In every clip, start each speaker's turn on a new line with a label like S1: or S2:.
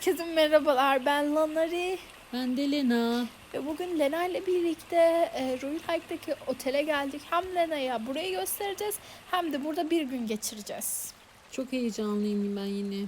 S1: Herkese merhabalar. Ben Lanari.
S2: Ben de Lena.
S1: Ve bugün Lena ile birlikte e, Royal Hike'daki otele geldik. Hem Lena'ya burayı göstereceğiz hem de burada bir gün geçireceğiz.
S2: Çok heyecanlıyım ben yine.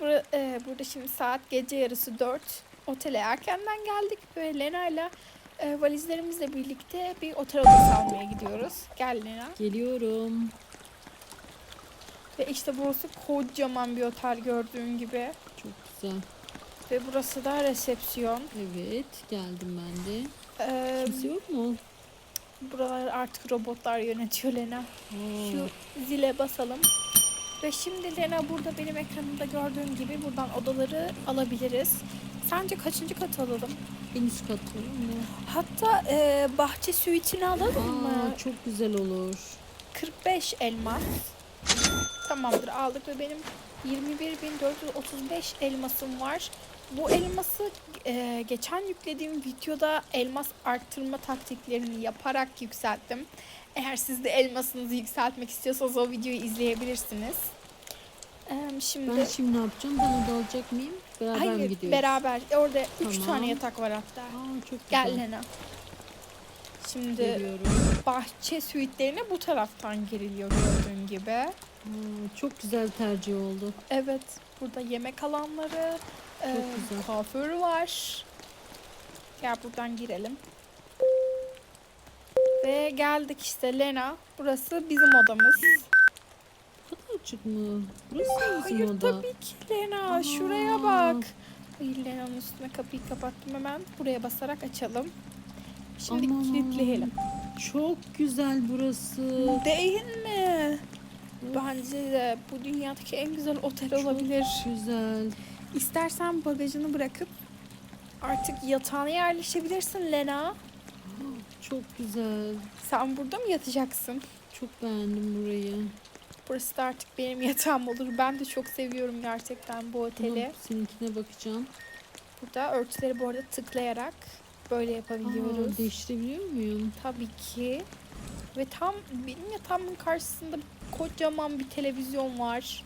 S1: Bura, e, burada şimdi saat gece yarısı 4. Otele erkenden geldik ve Lena ile e, valizlerimizle birlikte bir otel odası almaya gidiyoruz. Gel Lena.
S2: Geliyorum.
S1: Ve işte burası kocaman bir otel gördüğün gibi.
S2: Çok güzel.
S1: Ve burası da resepsiyon.
S2: Evet geldim ben de.
S1: E,
S2: Kimse yok mu?
S1: buraları artık robotlar yönetiyor Lena.
S2: Aa,
S1: Şu zile basalım. Ve şimdi Lena burada benim ekranımda gördüğüm gibi buradan odaları alabiliriz. Sence kaçıncı kat alalım?
S2: en üst kat var mı?
S1: Hatta e, bahçe suitini alalım mı?
S2: Aa, çok güzel olur.
S1: 45 elmas. Tamamdır aldık ve benim 21.435 elmasım var. Bu elması e, geçen yüklediğim videoda elmas arttırma taktiklerini yaparak yükselttim. Eğer siz de elmasınızı yükseltmek istiyorsanız o videoyu izleyebilirsiniz. E, şimdi
S2: Ben şimdi ne yapacağım? Ben oda alacak mıyım? Beraber mi
S1: hayır
S2: gidiyoruz?
S1: beraber orada 3
S2: Tamam.
S1: tane yatak var hatta.
S2: Aa, çok
S1: Gel
S2: güzel.
S1: Lena. Şimdi
S2: Geliyorum.
S1: bahçe suitlerine bu taraftan giriliyor gördüğün gibi.
S2: Aa, çok güzel tercih oldu.
S1: Evet, burada yemek alanları, e,
S2: güzel.
S1: var. Gel buradan girelim. Ve geldik işte Lena. Burası bizim odamız.
S2: Bu kadar açık mı? Burası mı bizim
S1: Hayır
S2: oda?
S1: tabii ki Lena. Şuraya
S2: Aa.
S1: bak. Hayır Lena'nın üstüne kapıyı kapattım hemen. Buraya basarak açalım. Şimdi
S2: Aman.
S1: kilitleyelim.
S2: Çok güzel burası.
S1: Değil mi? Bence de bu dünyadaki en güzel otel olabilir.
S2: Çok güzel.
S1: İstersen bagajını bırakıp artık yatağına yerleşebilirsin Lena.
S2: Çok güzel.
S1: Sen burada mı yatacaksın?
S2: Çok beğendim burayı.
S1: Burası da artık benim yatağım olur. Ben de çok seviyorum gerçekten bu oteli.
S2: Tamam, seninkine bakacağım.
S1: Burada örtüleri bu arada tıklayarak böyle yapabiliyoruz.
S2: Aa, değiştirebiliyor muyum?
S1: Tabii ki. Ve tam benim yatağımın karşısında kocaman bir televizyon var.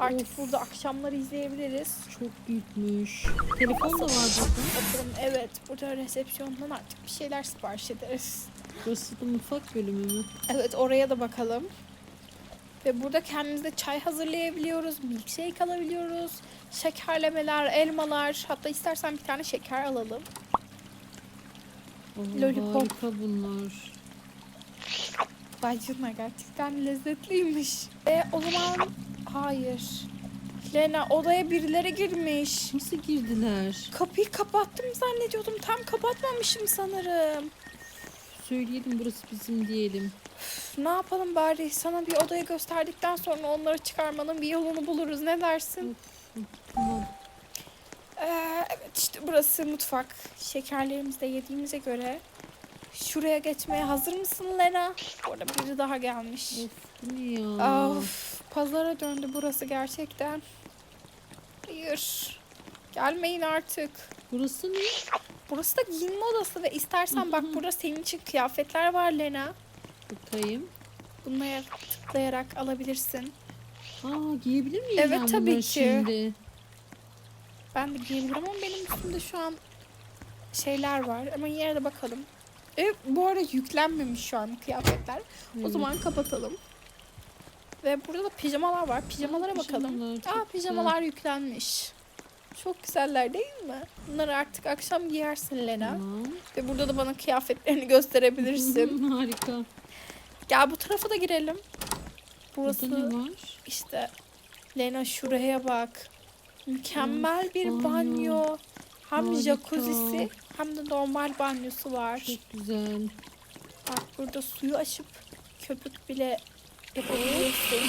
S1: Artık
S2: Of.
S1: burada akşamları izleyebiliriz.
S2: Çok büyükmüş. Telefon da var burada.
S1: Evet burada resepsiyondan artık bir şeyler sipariş ederiz.
S2: Burası da mutfak bölümü mü?
S1: Evet oraya da bakalım. Ve burada kendimize çay hazırlayabiliyoruz, milkshake alabiliyoruz, şekerlemeler, elmalar. Hatta istersen bir tane şeker alalım.
S2: Aa,
S1: Lollipop.
S2: Harika bunlar.
S1: Vay canına gerçekten lezzetliymiş. E o zaman hayır. Lena odaya birileri girmiş.
S2: Nasıl girdiler?
S1: Kapıyı kapattım zannediyordum. Tam kapatmamışım sanırım.
S2: Söyleyelim burası bizim diyelim.
S1: Üf, Ne yapalım bari sana bir odayı gösterdikten sonra onları çıkarmanın bir yolunu buluruz. Ne dersin?
S2: Tamam.
S1: Ee, evet işte burası mutfak. Şekerlerimizi de yediğimize göre şuraya geçmeye hazır mısın Lena? Bu arada biri daha gelmiş.
S2: Ya?
S1: Of, pazara döndü burası gerçekten. Hayır. Gelmeyin artık.
S2: Burası ne?
S1: Burası da giyinme odası ve istersen bak burada senin için kıyafetler var Lena.
S2: Bakayım.
S1: Bunları tıklayarak alabilirsin.
S2: Aa giyebilir miyim
S1: Evet,
S2: ben
S1: tabii
S2: bunları
S1: ki.
S2: şimdi?
S1: Ben de giyebilirim ama benim üstümde şu an şeyler var. Ama yine de bakalım. Evet, bu arada yüklenmemiş şu an kıyafetler. O
S2: Evet.
S1: zaman kapatalım. Ve burada da pijamalar var. Pijamalara
S2: Aa,
S1: bakalım.
S2: pijamalar,
S1: Aa pijamalar yüklenmiş. Çok güzeller değil mi? Bunları artık akşam giyersin Lena.
S2: Tamam.
S1: Ve burada da bana kıyafetlerini gösterebilirsin.
S2: Harika.
S1: Gel bu tarafa da girelim. Burası işte Lena şuraya bak. Mükemmel bir
S2: banyo.
S1: Hem
S2: Harika.
S1: jacuzzi'si hem de normal banyosu var.
S2: Çok güzel.
S1: Bak burada suyu açıp köpük bile yapabiliyorsun.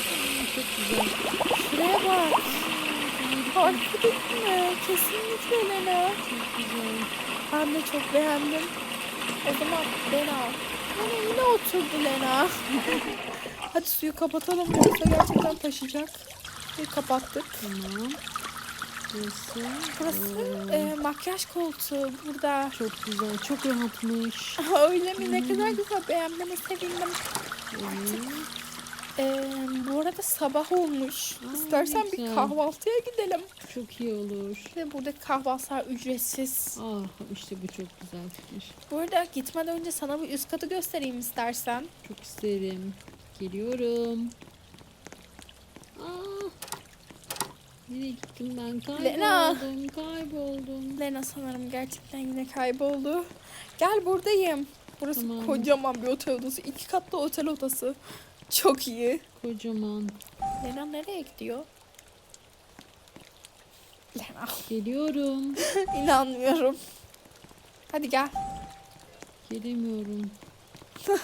S2: Çok güzel.
S1: Şuraya bak. Harika değil mi? Kesinlikle Lena.
S2: Çok güzel.
S1: Ben de çok beğendim. O zaman Lena. Lena yine oturdu Lena. Hadi suyu kapatalım. Yoksa gerçekten taşıyacak. Ve kapattık.
S2: Tamam. Burası.
S1: Burası e, makyaj koltuğu burada.
S2: çok güzel. Çok rahatmış.
S1: Öyle mi? Ne kadar güzel. Beğenmene sevindim. Ee, bu arada sabah olmuş.
S2: Aa,
S1: İstersen bir kahvaltıya gidelim.
S2: Çok iyi olur.
S1: Ve buradaki kahvaltılar ücretsiz.
S2: Ah işte bu çok güzel fikir.
S1: Bu arada gitmeden önce sana bir üst katı göstereyim istersen.
S2: Çok isterim. Geliyorum. Ah. Nereye gittim ben? Kayboldum.
S1: Lena.
S2: Kayboldum.
S1: Lena sanırım gerçekten yine kayboldu. Gel buradayım. Burası
S2: Tamam.
S1: kocaman bir otel odası. İki katlı otel odası. Çok iyi.
S2: Kocaman.
S1: Lena nereye gidiyor? Lena
S2: Geliyorum.
S1: inanmıyorum. Hadi gel.
S2: Gelemiyorum.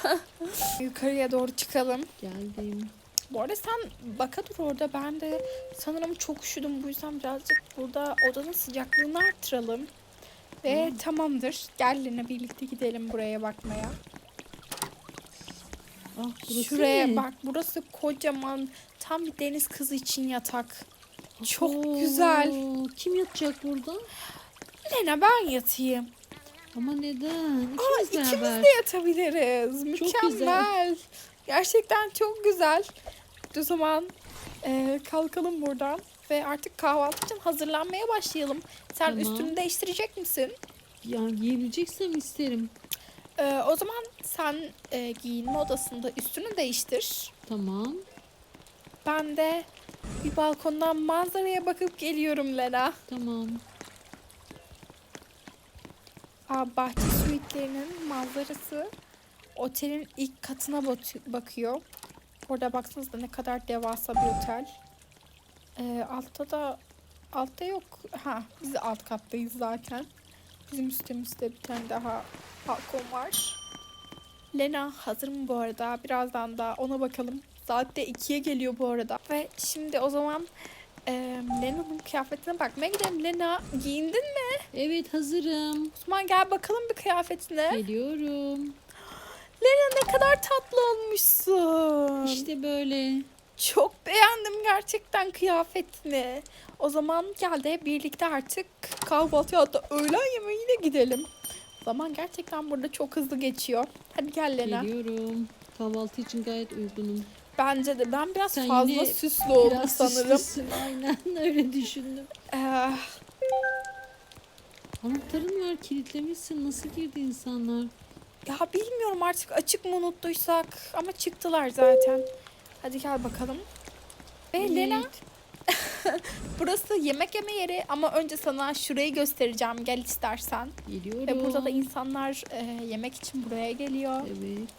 S1: Yukarıya doğru çıkalım.
S2: Geldim.
S1: Bu arada sen baka dur orada. Ben de sanırım çok üşüdüm. Bu yüzden birazcık burada odanın sıcaklığını arttıralım. Ve
S2: Hmm.
S1: tamamdır. Gel Lena birlikte gidelim buraya bakmaya.
S2: Ah burası
S1: Şuraya
S2: ne?
S1: bak. Burası kocaman. Tam bir deniz kızı için yatak. Çok
S2: Oo,
S1: güzel.
S2: Kim yatacak burada?
S1: Lena ben yatayım.
S2: Ama neden?
S1: Aa,
S2: İkimiz
S1: ikimiz
S2: beraber.
S1: de yatabiliriz.
S2: Çok
S1: Mükemmel.
S2: güzel.
S1: Gerçekten çok güzel. O zaman e, kalkalım buradan ve artık kahvaltı için hazırlanmaya başlayalım. Sen
S2: Tamam.
S1: üstünü değiştirecek misin?
S2: Ya giyebileceksem isterim.
S1: E, o zaman sen e, giyinme odasında üstünü değiştir.
S2: Tamam.
S1: Ben de bir balkondan manzaraya bakıp geliyorum Lena.
S2: Tamam.
S1: Aa, bahçe suitlerinin manzarası otelin ilk katına batı- bakıyor. Orada baksanıza ne kadar devasa bir otel. Ee, altta da altta yok. Ha, biz alt kattayız zaten. Bizim üstümüzde bir tane daha balkon var. Lena hazır mı bu arada? Birazdan da ona bakalım. Saat de 2'ye geliyor bu arada. Ve şimdi o zaman e, Lena'nın kıyafetine bakmaya gidelim. Lena giyindin mi?
S2: Evet hazırım.
S1: Osman gel bakalım bir kıyafetine.
S2: Geliyorum.
S1: Lena ne kadar tatlı olmuşsun.
S2: İşte böyle.
S1: Çok beğendim gerçekten kıyafetini. O zaman gel de birlikte artık kahvaltıya hatta öğlen yemeğine gidelim. Zaman gerçekten burada çok hızlı geçiyor. Hadi gel Lena.
S2: Geliyorum. Kahvaltı için gayet uygunum.
S1: Bence de ben biraz
S2: Sen
S1: fazla süslü oldum
S2: Biraz
S1: sanırım.
S2: süslüsün, Aynen öyle düşündüm.
S1: Ee,
S2: Anahtarın var kilitlemişsin. Nasıl girdi insanlar?
S1: Ya bilmiyorum artık açık mı unuttuysak ama çıktılar zaten. Hadi gel bakalım. Ve Lena
S2: Evet,
S1: burası yemek yeme yeri ama önce sana şurayı göstereceğim. Gel istersen.
S2: Geliyorum.
S1: Ve burada da insanlar e, yemek için buraya geliyor.
S2: Evet.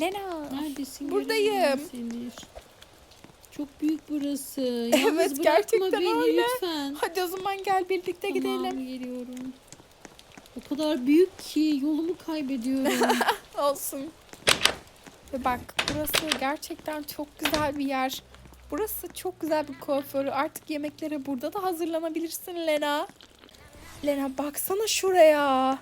S1: Lena.
S2: Neredesin?
S1: Buradayım.
S2: Çok büyük burası. Yalnız
S1: Evet, gerçekten
S2: beni
S1: öyle.
S2: lütfen.
S1: Hadi o zaman gel birlikte
S2: Tamam,
S1: gidelim.
S2: geliyorum. Kadar büyük ki yolumu kaybediyorum.
S1: Olsun. Ve bak burası gerçekten çok güzel bir yer. Burası çok güzel bir kuaförü. Artık yemeklere burada da hazırlanabilirsin Lena. Lena baksana şuraya.
S2: Aa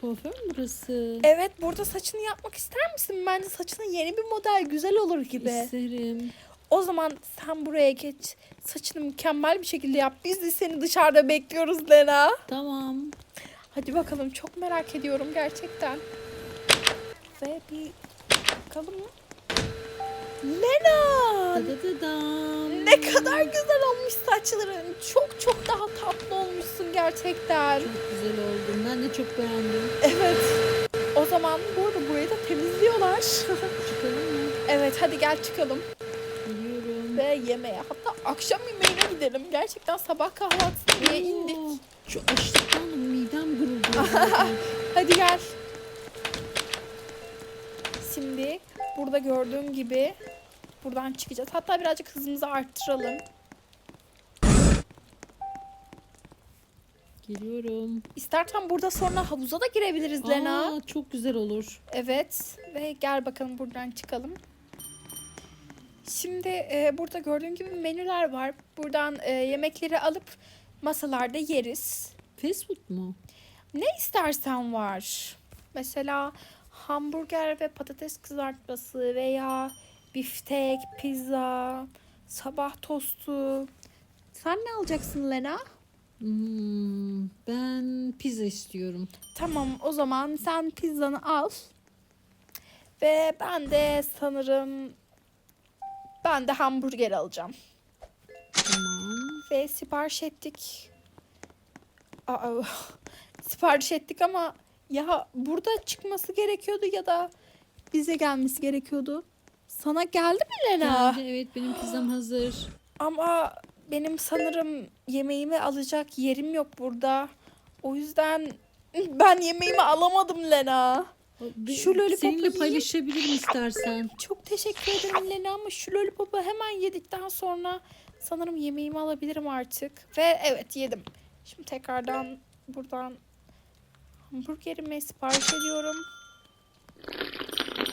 S2: kuaför mü burası?
S1: Evet burada saçını yapmak ister misin? Bence saçına yeni bir model güzel olur gibi.
S2: İsterim.
S1: O zaman sen buraya geç. Saçını mükemmel bir şekilde yap. Biz de seni dışarıda bekliyoruz Lena.
S2: Tamam.
S1: Hadi bakalım çok merak ediyorum gerçekten. Ve bir bakalım. Lena!
S2: Dadadadam.
S1: Ne kadar güzel olmuş saçların. Çok çok daha tatlı olmuşsun gerçekten.
S2: Çok güzel oldum. Ben de çok beğendim.
S1: Evet. O zaman bu arada burayı da temizliyorlar.
S2: Çıkalım mı?
S1: evet hadi gel çıkalım
S2: Geliyorum.
S1: ve yemeğe. Hatta akşam yemeğine gidelim. Gerçekten sabah kahvaltısı diye indik.
S2: Şu açlıktan.
S1: Hadi gel. Şimdi burada gördüğüm gibi buradan çıkacağız. Hatta birazcık hızımızı arttıralım.
S2: Geliyorum.
S1: İstersen burada sonra havuza da girebiliriz Lena.
S2: Aa, çok güzel olur.
S1: Evet ve gel bakalım buradan çıkalım. Şimdi e, burada gördüğün gibi menüler var. Buradan e, yemekleri alıp masalarda yeriz.
S2: Fast food mu?
S1: Ne istersen var. Mesela hamburger ve patates kızartması veya biftek, pizza, sabah tostu. Sen ne alacaksın Lena?
S2: Hmm, ben pizza istiyorum.
S1: Tamam o zaman sen pizzanı al. Ve ben de sanırım Ben de hamburger alacağım.
S2: Tamam.
S1: Ve sipariş ettik. Aa, sipariş ettik ama ya burada çıkması gerekiyordu ya da bize gelmesi gerekiyordu. Sana geldi mi Lena?
S2: Geldi evet benim pizzam hazır.
S1: Ama benim sanırım yemeğimi alacak yerim yok burada. O yüzden ben yemeğimi alamadım Lena.
S2: Be-
S1: Şu lollipopu
S2: Seninle paylaşabilirim istersen.
S1: Çok teşekkür ederim Lena ama şu lollipopu hemen yedikten sonra sanırım yemeğimi alabilirim artık. Ve evet yedim. Şimdi tekrardan buradan hamburgerimi sipariş ediyorum.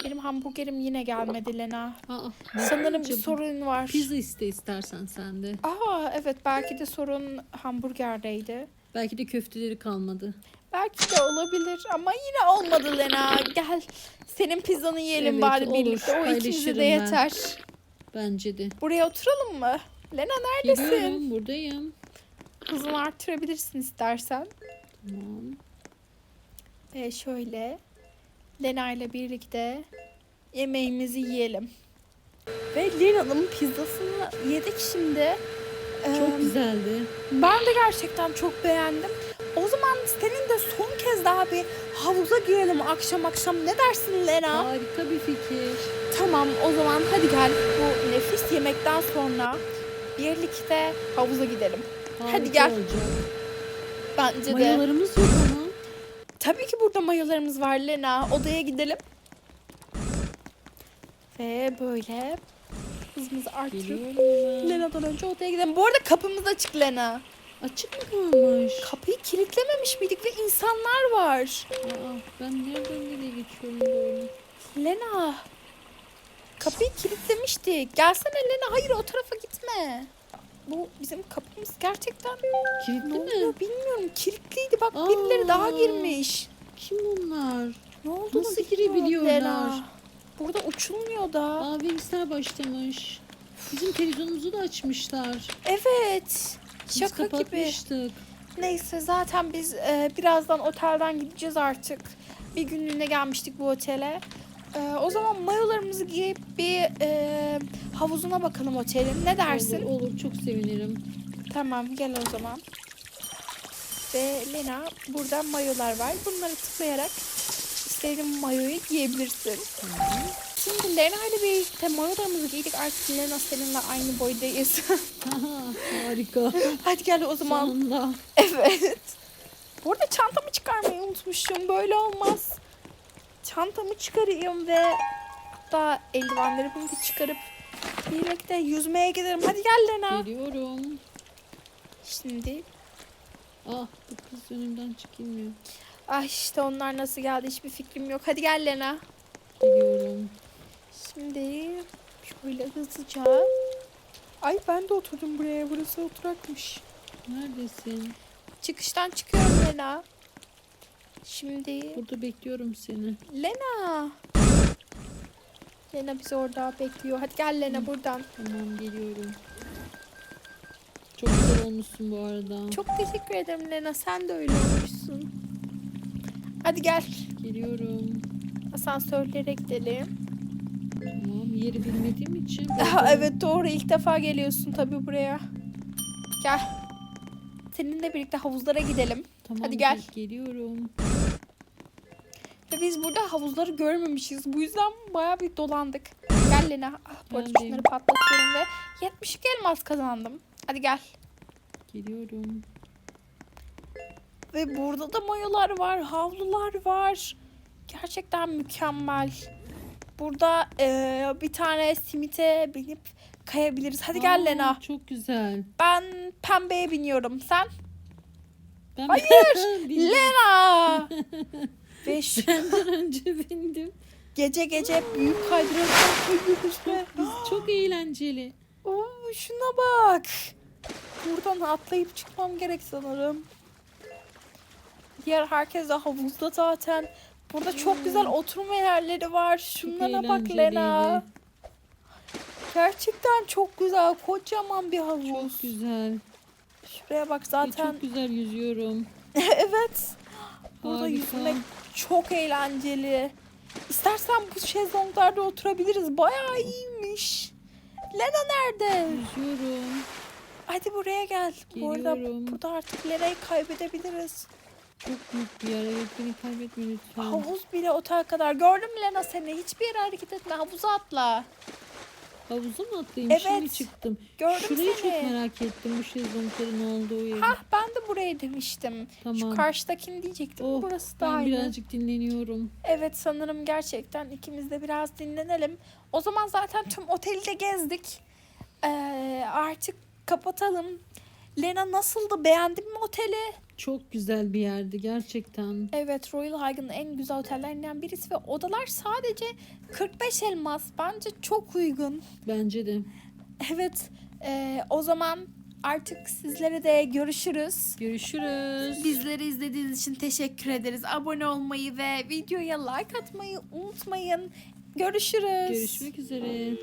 S1: Benim hamburgerim yine gelmedi Lena.
S2: Aa,
S1: Sanırım bir sorun var.
S2: Pizza iste istersen sen de.
S1: Aa evet belki de sorun hamburgerdeydi.
S2: Belki de köfteleri kalmadı.
S1: Belki de olabilir ama yine olmadı Lena. Gel senin pizzanı yiyelim
S2: Evet,
S1: bari
S2: olur.
S1: birlikte. O ikimize de
S2: ben.
S1: yeter.
S2: Bence de.
S1: Buraya oturalım mı? Lena neredesin?
S2: Geliyorum buradayım.
S1: Hızını arttırabilirsin istersen.
S2: Tamam.
S1: Ve şöyle Lena ile birlikte yemeğimizi yiyelim. Ve Lena'nın pizzasını yedik şimdi.
S2: Çok
S1: Ee,
S2: güzeldi.
S1: Ben de gerçekten çok beğendim. O zaman senin de son kez daha bir havuza girelim akşam akşam. Ne dersin Lena?
S2: Harika bir fikir.
S1: Tamam o zaman hadi gel bu nefis yemekten sonra birlikte havuza gidelim.
S2: Harika
S1: gel.
S2: Olacak.
S1: Bence de.
S2: Mayalarımız yok.
S1: Tabii ki burada mayolarımız var Lena. Odaya gidelim. Ve böyle hızımızı
S2: hemen.
S1: Lena'dan önce odaya gidelim. Bu arada kapımız açık Lena.
S2: Açık mı kalmış?
S1: Kapıyı kilitlememiş miydik ve insanlar var.
S2: Aa, ben nereden nereye geçiyorum böyle?
S1: Lena. Kapıyı kilitlemiştik. Gelsene Lena. Hayır o tarafa gitme. Bu bizim kapımız gerçekten
S2: Kilitli
S1: ne
S2: mi?
S1: oluyor bilmiyorum. Kilitliydi. Bak
S2: Aa.
S1: birileri daha girmiş.
S2: Kim bunlar?
S1: Ne oldu?
S2: Nasıl girebiliyorlar?
S1: Burada uçulmuyor da.
S2: Aa Wingst'ler başlamış. Bizim televizyonumuzu da açmışlar.
S1: Evet.
S2: Biz
S1: Şaka gibi.
S2: kapatmıştık.
S1: Neyse zaten biz e, birazdan otelden gideceğiz artık. Bir günlüğüne gelmiştik bu otele. E, o zaman mayolarımızı giyip bir e, havuzuna bakalım otelin. Ne dersin?
S2: Olur, olur çok sevinirim.
S1: Tamam gel o zaman. Ve Lena burada mayolar var. Bunları tıklayarak istediğin mayoyu giyebilirsin.
S2: Tamam.
S1: Şimdi Lena ile birlikte mayolarımızı giydik. Artık Lena seninle aynı boydayız.
S2: Harika.
S1: Hadi gel o zaman.
S2: Sonunda.
S1: Evet. Bu arada çantamı çıkarmayı unutmuşum. Böyle olmaz. Çantamı çıkarayım ve hatta eldivenlerimi de çıkarıp birlikte yüzmeye gidelim. Hadi gel Lena.
S2: Geliyorum.
S1: Şimdi
S2: Ah bu kız önümden çıkılmıyor.
S1: ay işte onlar nasıl geldi hiçbir fikrim yok. Hadi gel Lena.
S2: Geliyorum.
S1: Şimdi şöyle hızlıca. Ay ben de oturdum buraya. Burası oturakmış.
S2: Neredesin?
S1: Çıkıştan çıkıyorum Lena. Şimdi
S2: Burada bekliyorum seni.
S1: Lena. Lena bizi orada bekliyor. Hadi gel Lena buradan.
S2: Tamam geliyorum. Çok güzel olmuşsun bu arada.
S1: Çok teşekkür ederim Lena. Sen de öyle olmuşsun. Hadi gel.
S2: Geliyorum.
S1: Asansörlere gidelim.
S2: Tamam yeri bilmediğim için.
S1: Aha, evet doğru. ilk defa geliyorsun tabii buraya. Gel. Seninle birlikte havuzlara gidelim.
S2: Tamam,
S1: Hadi gel.
S2: ge- Geliyorum.
S1: Ve biz burada havuzları görmemişiz. Bu yüzden baya bir dolandık. Gel Lena. Ah, bu arada şunları patlatıyorum ve 72 elmas kazandım. Hadi gel.
S2: Geliyorum.
S1: Ve burada da mayolar var, havlular var. Gerçekten mükemmel. Burada eee, bir tane simite binip kayabiliriz. Hadi gel
S2: Aa,
S1: Lena.
S2: Çok güzel.
S1: Ben pembeye biniyorum. Sen?
S2: Ben
S1: Hayır. Lena. Ve şu
S2: Senden önce bindim.
S1: gece gece büyük kaydıraktan kayıyoruz ve
S2: Çok eğlenceli.
S1: Oo, şuna bak. Buradan atlayıp çıkmam gerek sanırım. Diğer herkes de havuzda zaten. Burada çok güzel oturma yerleri var.
S2: Çok
S1: Şunlara bak
S2: eğlenceliydi.
S1: Lena. Gerçekten çok güzel. Kocaman bir havuz.
S2: Çok güzel.
S1: Şuraya bak
S2: Ve
S1: zaten.
S2: Çok güzel yüzüyorum.
S1: evet. Burada
S2: Harika.
S1: yüzmek çok eğlenceli. İstersen bu şezlonglarda oturabiliriz. Bayağı iyiymiş. Lena nerede?
S2: Yüzüyorum.
S1: Hadi buraya gel. Bu arada
S2: Geliyorum.
S1: burada artık Lena'yı kaybedebiliriz.
S2: Çok büyük bir yer. Evet beni kaybetme lütfen.
S1: Havuz bile otağa kadar. Gördün mü Lena seni? Hiçbir yere hareket etme. Havuza atla.
S2: Havuza mı atlayayım?
S1: Evet.
S2: Şimdi çıktım.
S1: Gördüm
S2: Şurayı
S1: seni.
S2: çok merak ettim. Bu şezlongların olduğu yeri.
S1: Hah ben de buraya demiştim. Şu
S2: Tamam.
S1: karşıdakini diyecektim.
S2: Oh,
S1: Burası da
S2: ben
S1: aynı.
S2: birazcık dinleniyorum.
S1: Evet sanırım gerçekten ikimiz de biraz dinlenelim. O zaman zaten tüm oteli de gezdik. Ee, artık kapatalım. Lena nasıldı? Beğendin mi oteli?
S2: Çok güzel bir yerdi gerçekten.
S1: Evet Royal High'ın en güzel otellerinden birisi ve odalar sadece 45 elmas. Bence çok uygun.
S2: Bence de.
S1: Evet e, o zaman artık sizlere de görüşürüz.
S2: Görüşürüz.
S1: Bizleri izlediğiniz için teşekkür ederiz. Abone olmayı ve videoya like atmayı unutmayın. Görüşürüz.
S2: Görüşmek üzere.